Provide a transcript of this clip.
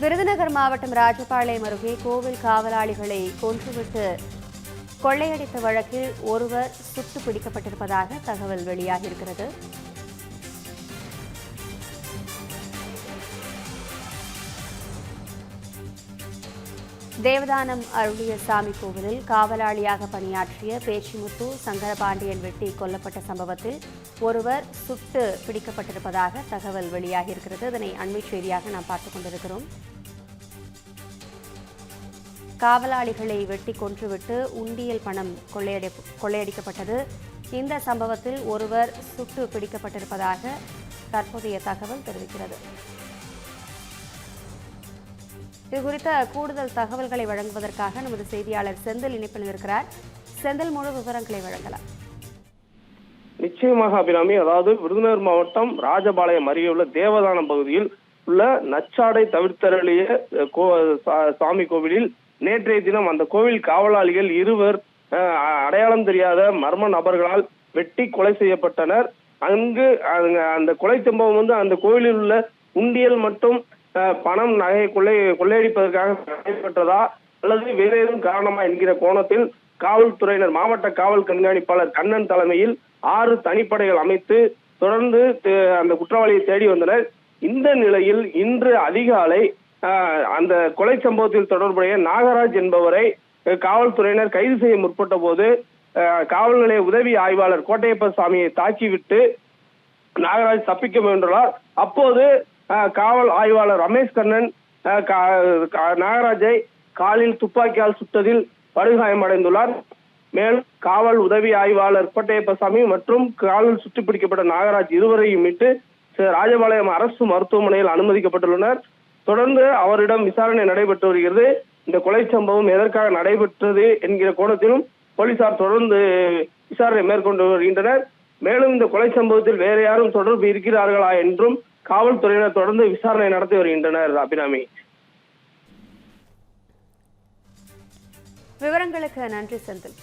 விருதுநகர் மாவட்டம் ராஜபாளையம் அருகே கோவில் காவலாளிகளை கொன்றுவிட்டு கொள்ளையடித்த வழக்கில் ஒருவர் சுட்டு பிடிக்கப்பட்டிருப்பதாக தகவல் வெளியாகியிருக்கிறது. தேவதானம் அருளிய சாமி கோவிலில் காவலாளியாக பணியாற்றிய பேச்சிமுத்து சங்கரபாண்டியன் வெட்டி கொல்லப்பட்ட சம்பவத்தில் ஒருவர் சுட்டு பிடிக்கப்பட்டிருப்பதாக தகவல் வெளியாகியிருக்கிறது. இதனை அண்மை செய்தியாக நாம் பார்த்துக் கொண்டிருக்கிறோம். காவலாளிகளை வெட்டி கொன்றுவிட்டு உண்டியல் பணம் கொள்ளையடி கொள்ளையடிக்கப்பட்டது. இந்த சம்பவத்தில் ஒருவர் சுட்டு பிடிக்கப்பட்டிருப்பதாக தற்போதைய தகவல் தெரிவிக்கிறது. இது குறித்த கூடுதல் தகவல்களை வழங்குவதற்காக நமது செய்தியாளர் செந்தில் இணைப்பில் இருக்கிறார். செந்தில் முழு விவரங்களை வழங்கலாம். நிச்சயமாக அபிராமி அதாவது விருதுநகர் மாவட்டம் ராஜபாளையம் அருகே உள்ள தேவதானம் பகுதியில் உள்ள நச்சாடை தவிர்த்தரளிய கோ- சாமி கோவிலில் நேற்றைய தினம் அந்த கோவில் காவலாளிகள் இருவர் அஹ், அடையாளம் தெரியாத மர்ம நபர்களால் வெட்டி கொலை செய்யப்பட்டனர். அங்கு அந்த கொலை சம்பவம் வந்து அந்த கோவிலில் உள்ள உண்டியல் மற்றும் பணம் நகையை கொள்ளை கொள்ளையடிப்பதற்காக நடைபெற்றதா அல்லது வேறு ஏதும் காரணமா என்கிற கோணத்தில் காவல்துறையினர் மாவட்ட காவல் கண்காணிப்பாளர் கண்ணன் தலைமையில் ஆறு தனிப்படைகள் அமைத்து தொடர்ந்து அந்த குற்றவாளியை தேடி வந்தனர். இந்த நிலையில் இன்று அதிகாலை அந்த கொலை சம்பவத்தில் தொடர்புடைய நாகராஜ் என்பவரை காவல்துறையினர் கைது செய்ய முற்பட்ட போது காவல் நிலைய உதவி ஆய்வாளர் கோட்டையப்ப சாமியை தாக்கிவிட்டு நாகராஜ் தப்பிக்க முயன்றார். அப்போது காவல் ஆய்வாளர் ரமேஷ் கண்ணன் நாகராஜை காலில் துப்பாக்கியால் சுட்டதில் படுகாயமடைந்துள்ளார். மேலும் காவல் உதவி ஆய்வாளர் கோட்டையப்பசாமி மற்றும் காலில் சுற்றி பிடிக்கப்பட்ட நாகராஜ் இருவரையும் மீட்டு ராஜபாளையம் அரசு மருத்துவமனையில் அனுமதிக்கப்பட்டுள்ளனர். தொடர்ந்து அவரிடம் விசாரணை நடைபெற்று வருகிறது. இந்த கொலை சம்பவம் எதற்காக நடைபெற்றது என்கிற கோணத்திலும் போலீசார் தொடர்ந்து விசாரணை மேற்கொண்டு வருகின்றனர். மேலும் இந்த கொலை சம்பவத்தில் வேறு யாரும் தொடர்பு இருக்கிறார்களா என்றும் காவல்துறையினர் தொடர்ந்து விசாரணை நடத்தி வருகின்றனர் அபிராமி. விவரங்களுக்கு நன்றி செந்தில்.